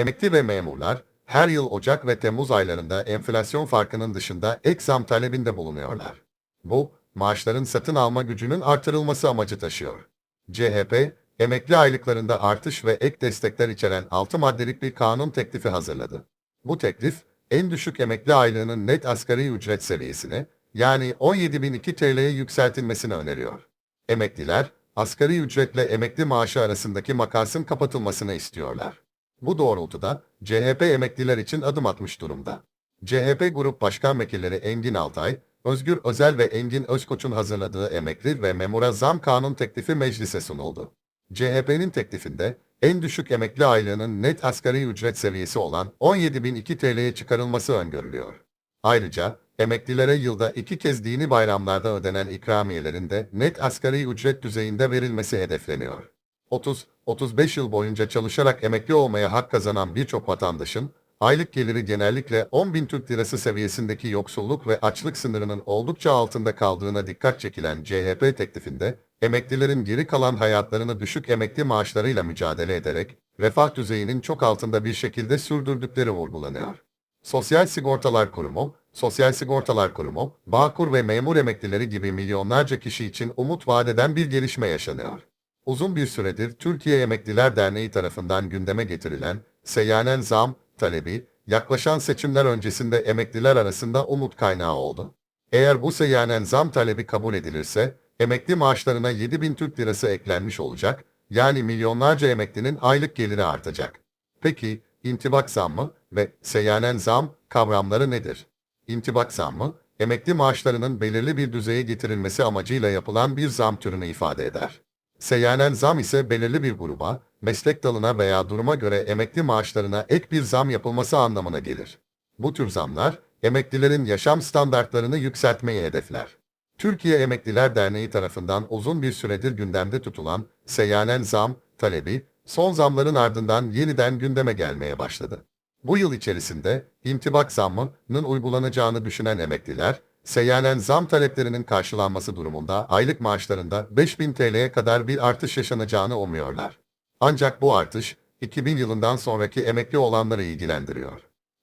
Emekli ve memurlar her yıl Ocak ve Temmuz aylarında enflasyon farkının dışında ek zam talebinde bulunuyorlar. Bu, maaşların satın alma gücünün artırılması amacı taşıyor. CHP, emekli aylıklarında artış ve ek destekler içeren 6 maddelik bir kanun teklifi hazırladı. Bu teklif, en düşük emekli aylığının net asgari ücret seviyesine, yani 17.002 TL'ye yükseltilmesini öneriyor. Emekliler, asgari ücretle emekli maaşı arasındaki makasın kapatılmasını istiyorlar. Bu doğrultuda CHP emekliler için adım atmış durumda. CHP Grup Başkan Vekilleri Engin Altay, Özgür Özel ve Engin Özkoç'un hazırladığı emekli ve memura zam kanun teklifi meclise sunuldu. CHP'nin teklifinde en düşük emekli aylığının net asgari ücret seviyesi olan 17.002 TL'ye çıkarılması öngörülüyor. Ayrıca emeklilere yılda iki kez dini bayramlarda ödenen ikramiyelerin de net asgari ücret düzeyinde verilmesi hedefleniyor. 30-35 yıl boyunca çalışarak emekli olmaya hak kazanan birçok vatandaşın, aylık geliri genellikle 10 bin Türk lirası seviyesindeki yoksulluk ve açlık sınırının oldukça altında kaldığına dikkat çekilen CHP teklifinde, emeklilerin geri kalan hayatlarını düşük emekli maaşlarıyla mücadele ederek, refah düzeyinin çok altında bir şekilde sürdürdükleri vurgulanıyor. Sosyal Sigortalar Kurumu, Sosyal Sigortalar Kurumu, Bağkur ve memur emeklileri gibi milyonlarca kişi için umut vadeden bir gelişme yaşanıyor. Uzun bir süredir Türkiye Emekliler Derneği tarafından gündeme getirilen seyyanen zam talebi, yaklaşan seçimler öncesinde emekliler arasında umut kaynağı oldu. Eğer bu seyyanen zam talebi kabul edilirse, emekli maaşlarına 7 bin Türk lirası eklenmiş olacak, yani milyonlarca emeklinin aylık geliri artacak. Peki, intibak zammı ve seyyanen zam kavramları nedir? İntibak zammı, emekli maaşlarının belirli bir düzeye getirilmesi amacıyla yapılan bir zam türünü ifade eder. Seyyanen zam ise belirli bir gruba, meslek dalına veya duruma göre emekli maaşlarına ek bir zam yapılması anlamına gelir. Bu tür zamlar, emeklilerin yaşam standartlarını yükseltmeyi hedefler. Türkiye Emekliler Derneği tarafından uzun bir süredir gündemde tutulan seyyanen zam talebi, son zamların ardından yeniden gündeme gelmeye başladı. Bu yıl içerisinde intibak zammının uygulanacağını düşünen emekliler, seyyanen zam taleplerinin karşılanması durumunda aylık maaşlarında 5000 TL'ye kadar bir artış yaşanacağını umuyorlar. Ancak bu artış, 2000 yılından sonraki emekli olanları ilgilendiriyor.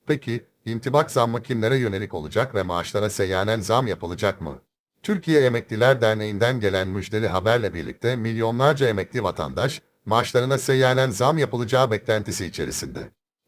Peki, intibak zammı kimlere yönelik olacak ve maaşlara seyyanen zam yapılacak mı? Türkiye Emekliler Derneği'nden gelen müjdeli haberle birlikte milyonlarca emekli vatandaş, maaşlarına seyyanen zam yapılacağı beklentisi içerisinde.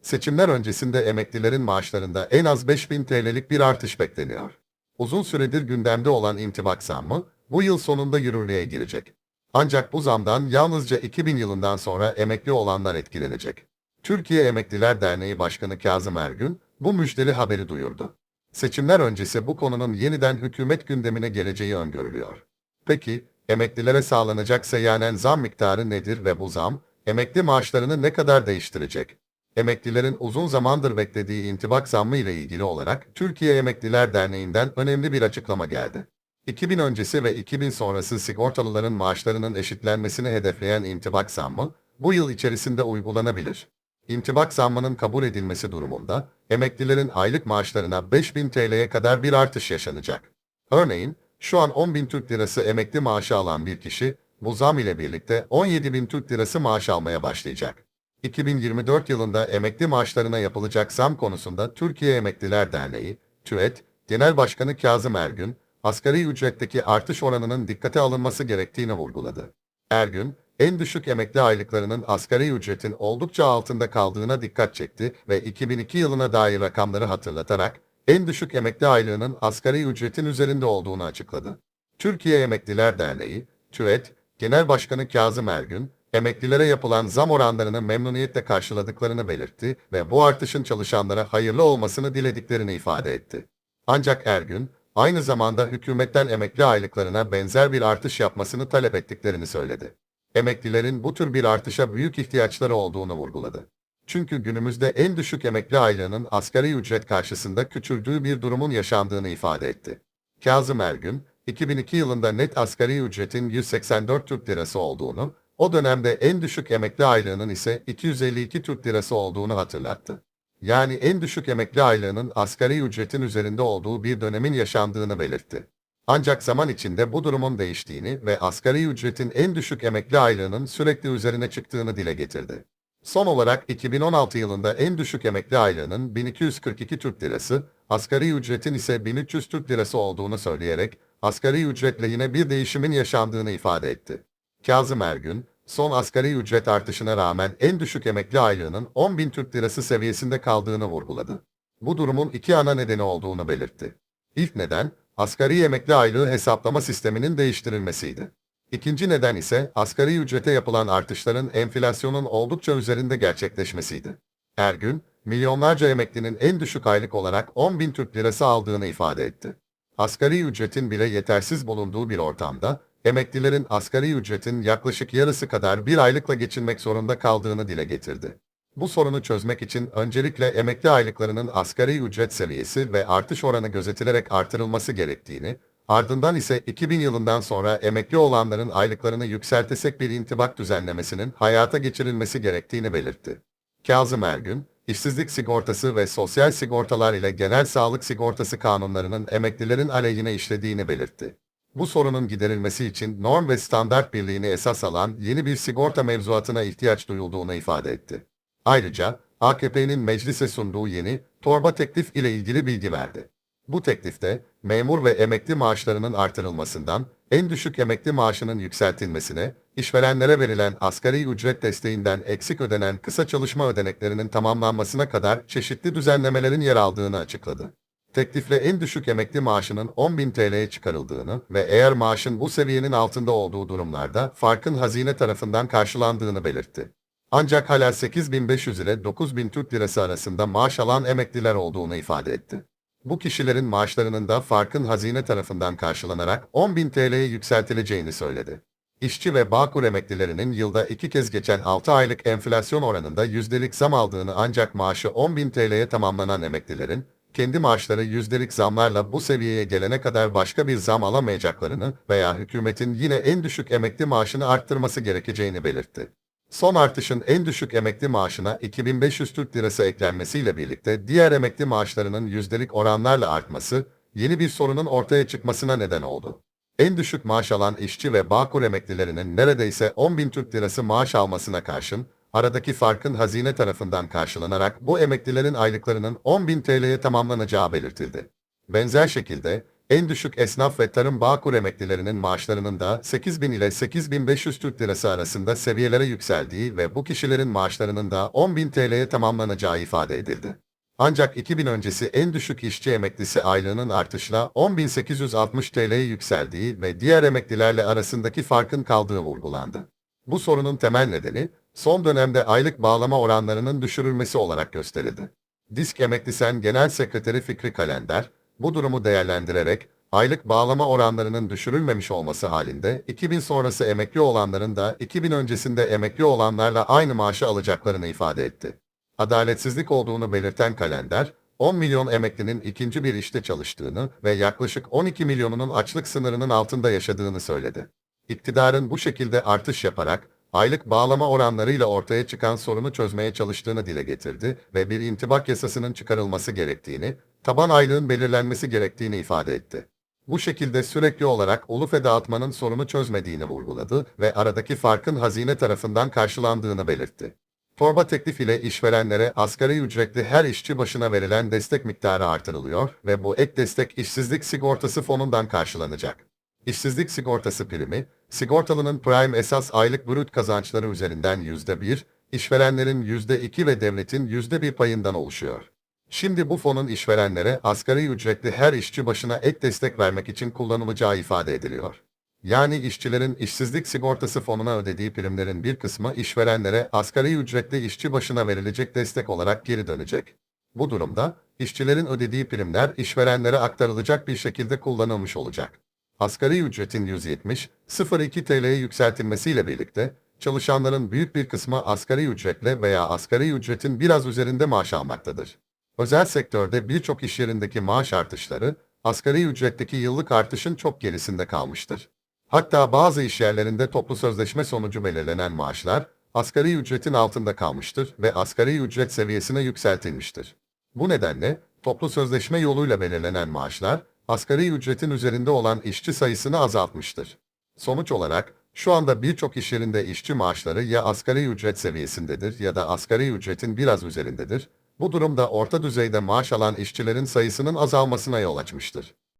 Seçimler öncesinde emeklilerin maaşlarında en az 5000 TL'lik bir artış bekleniyor. Uzun süredir gündemde olan intibak zammı, bu yıl sonunda yürürlüğe girecek. Ancak bu zamdan yalnızca 2000 yılından sonra emekli olanlar etkilenecek. Türkiye Emekliler Derneği Başkanı Kazım Ergün, bu müjdeli haberi duyurdu. Seçimler öncesi bu konunun yeniden hükümet gündemine geleceği öngörülüyor. Peki, emeklilere sağlanacak seyyanen zam miktarı nedir ve bu zam, emekli maaşlarını ne kadar değiştirecek? Emeklilerin uzun zamandır beklediği intibak zammı ile ilgili olarak Türkiye Emekliler Derneği'nden önemli bir açıklama geldi. 2000 öncesi ve 2000 sonrası sigortalıların maaşlarının eşitlenmesini hedefleyen intibak zammı, bu yıl içerisinde uygulanabilir. İntibak zammının kabul edilmesi durumunda, emeklilerin aylık maaşlarına 5000 TL'ye kadar bir artış yaşanacak. Örneğin, şu an 10.000 Türk Lirası emekli maaşı alan bir kişi, bu zam ile birlikte 17.000 Türk Lirası maaş almaya başlayacak. 2024 yılında emekli maaşlarına yapılacak zam konusunda Türkiye Emekliler Derneği, TÜET, Genel Başkanı Kazım Ergün, asgari ücretteki artış oranının dikkate alınması gerektiğini vurguladı. Ergün, en düşük emekli aylıklarının asgari ücretin oldukça altında kaldığına dikkat çekti ve 2002 yılına dair rakamları hatırlatarak, en düşük emekli aylığının asgari ücretin üzerinde olduğunu açıkladı. Türkiye Emekliler Derneği, TÜET, Genel Başkanı Kazım Ergün, emeklilere yapılan zam oranlarını memnuniyetle karşıladıklarını belirtti ve bu artışın çalışanlara hayırlı olmasını dilediklerini ifade etti. Ancak Ergün, aynı zamanda hükümetten emekli aylıklarına benzer bir artış yapmasını talep ettiklerini söyledi. Emeklilerin bu tür bir artışa büyük ihtiyaçları olduğunu vurguladı. Çünkü günümüzde en düşük emekli aylığının asgari ücret karşısında küçüldüğü bir durumun yaşandığını ifade etti. Kazım Ergün, 2002 yılında net asgari ücretin 184 Türk Lirası olduğunu, o dönemde en düşük emekli aylığının ise 252 Türk Lirası olduğunu hatırlattı. Yani en düşük emekli aylığının asgari ücretin üzerinde olduğu bir dönemin yaşandığını belirtti. Ancak zaman içinde bu durumun değiştiğini ve asgari ücretin en düşük emekli aylığının sürekli üzerine çıktığını dile getirdi. Son olarak 2016 yılında en düşük emekli aylığının 1242 Türk Lirası, asgari ücretin ise 1300 Türk Lirası olduğunu söyleyerek asgari ücretle yine bir değişimin yaşandığını ifade etti. Kazım Ergün, son asgari ücret artışına rağmen en düşük emekli aylığının 10.000 Türk Lirası seviyesinde kaldığını vurguladı. Bu durumun iki ana nedeni olduğunu belirtti. İlk neden, asgari emekli aylığı hesaplama sisteminin değiştirilmesiydi. İkinci neden ise asgari ücrete yapılan artışların enflasyonun oldukça üzerinde gerçekleşmesiydi. Ergün, milyonlarca emeklinin en düşük aylık olarak 10 bin Türk lirası aldığını ifade etti. Asgari ücretin bile yetersiz bulunduğu bir ortamda, emeklilerin asgari ücretin yaklaşık yarısı kadar bir aylıkla geçinmek zorunda kaldığını dile getirdi. Bu sorunu çözmek için öncelikle emekli aylıklarının asgari ücret seviyesi ve artış oranı gözetilerek artırılması gerektiğini, ardından ise 2000 yılından sonra emekli olanların aylıklarını yükseltesek bir intibak düzenlemesinin hayata geçirilmesi gerektiğini belirtti. Kazım Ergün, işsizlik sigortası ve sosyal sigortalar ile genel sağlık sigortası kanunlarının emeklilerin aleyhine işlediğini belirtti. Bu sorunun giderilmesi için norm ve standart birliğini esas alan yeni bir sigorta mevzuatına ihtiyaç duyulduğunu ifade etti. Ayrıca AKP'nin meclise sunduğu yeni torba teklif ile ilgili bilgi verdi. Bu teklifte memur ve emekli maaşlarının artırılmasından en düşük emekli maaşının yükseltilmesine, işverenlere verilen asgari ücret desteğinden eksik ödenen kısa çalışma ödeneklerinin tamamlanmasına kadar çeşitli düzenlemelerin yer aldığını açıkladı. Teklifle en düşük emekli maaşının 10.000 TL'ye çıkarıldığını ve eğer maaşın bu seviyenin altında olduğu durumlarda farkın hazine tarafından karşılandığını belirtti. Ancak hala 8.500 ile 9.000 Türk Lirası arasında maaş alan emekliler olduğunu ifade etti. Bu kişilerin maaşlarının da farkın hazine tarafından karşılanarak 10.000 TL'ye yükseltileceğini söyledi. İşçi ve Bağkur emeklilerinin yılda iki kez geçen 6 aylık enflasyon oranında yüzdelik zam aldığını ancak maaşı 10.000 TL'ye tamamlanan emeklilerin, kendi maaşları yüzdelik zamlarla bu seviyeye gelene kadar başka bir zam alamayacaklarını veya hükümetin yine en düşük emekli maaşını arttırması gerekeceğini belirtti. Son artışın en düşük emekli maaşına 2500 Türk Lirası eklenmesiyle birlikte diğer emekli maaşlarının yüzdelik oranlarla artması, yeni bir sorunun ortaya çıkmasına neden oldu. En düşük maaş alan işçi ve Bağkur emeklilerinin neredeyse 10.000 Türk Lirası maaş almasına karşın, aradaki farkın hazine tarafından karşılanarak bu emeklilerin aylıklarının 10.000 TL'ye tamamlanacağı belirtildi. Benzer şekilde, en düşük esnaf ve tarım Bağkur emeklilerinin maaşlarının da 8.000 ile 8.500 Türk Lirası arasında seviyelere yükseldiği ve bu kişilerin maaşlarının da 10.000 TL'ye tamamlanacağı ifade edildi. Ancak 2000 öncesi en düşük işçi emeklisi aylığının artışla 10.860 TL'ye yükseldiği ve diğer emeklilerle arasındaki farkın kaldığı vurgulandı. Bu sorunun temel nedeni, son dönemde aylık bağlama oranlarının düşürülmesi olarak gösterildi. Disk Emeklisen Genel Sekreteri Fikri Kalender, bu durumu değerlendirerek, aylık bağlama oranlarının düşürülmemiş olması halinde 2000 sonrası emekli olanların da 2000 öncesinde emekli olanlarla aynı maaşı alacaklarını ifade etti. Adaletsizlik olduğunu belirten kalender, 10 milyon emeklinin ikinci bir işte çalıştığını ve yaklaşık 12 milyonunun açlık sınırının altında yaşadığını söyledi. İktidarın bu şekilde artış yaparak, aylık bağlama oranlarıyla ortaya çıkan sorunu çözmeye çalıştığını dile getirdi ve bir intibak yasasının çıkarılması gerektiğini, taban aylığın belirlenmesi gerektiğini ifade etti. Bu şekilde sürekli olarak ulufe dağıtmanın sorunu çözmediğini vurguladı ve aradaki farkın hazine tarafından karşılandığını belirtti. Torba teklif ile işverenlere asgari ücretli her işçi başına verilen destek miktarı artırılıyor ve bu ek destek işsizlik sigortası fonundan karşılanacak. İşsizlik sigortası primi, sigortalının prime esas aylık brüt kazançları üzerinden %1, işverenlerin %2 ve devletin %1 payından oluşuyor. Şimdi bu fonun işverenlere asgari ücretli her işçi başına ek destek vermek için kullanılacağı ifade ediliyor. Yani işçilerin işsizlik sigortası fonuna ödediği primlerin bir kısmı işverenlere asgari ücretli işçi başına verilecek destek olarak geri dönecek. Bu durumda işçilerin ödediği primler işverenlere aktarılacak bir şekilde kullanılmış olacak. Asgari ücretin 170-02 TL'ye yükseltilmesiyle birlikte çalışanların büyük bir kısmı asgari ücretle veya asgari ücretin biraz üzerinde maaş almaktadır. Özel sektörde birçok iş yerindeki maaş artışları, asgari ücretteki yıllık artışın çok gerisinde kalmıştır. Hatta bazı iş yerlerinde toplu sözleşme sonucu belirlenen maaşlar, asgari ücretin altında kalmıştır ve asgari ücret seviyesine yükseltilmiştir. Bu nedenle, toplu sözleşme yoluyla belirlenen maaşlar, asgari ücretin üzerinde olan işçi sayısını azaltmıştır. Sonuç olarak, Şu anda birçok iş yerinde işçi maaşları ya asgari ücret seviyesindedir ya da asgari ücretin biraz üzerindedir. Bu durumda orta düzeyde maaş alan işçilerin sayısının azalmasına yol açmıştır.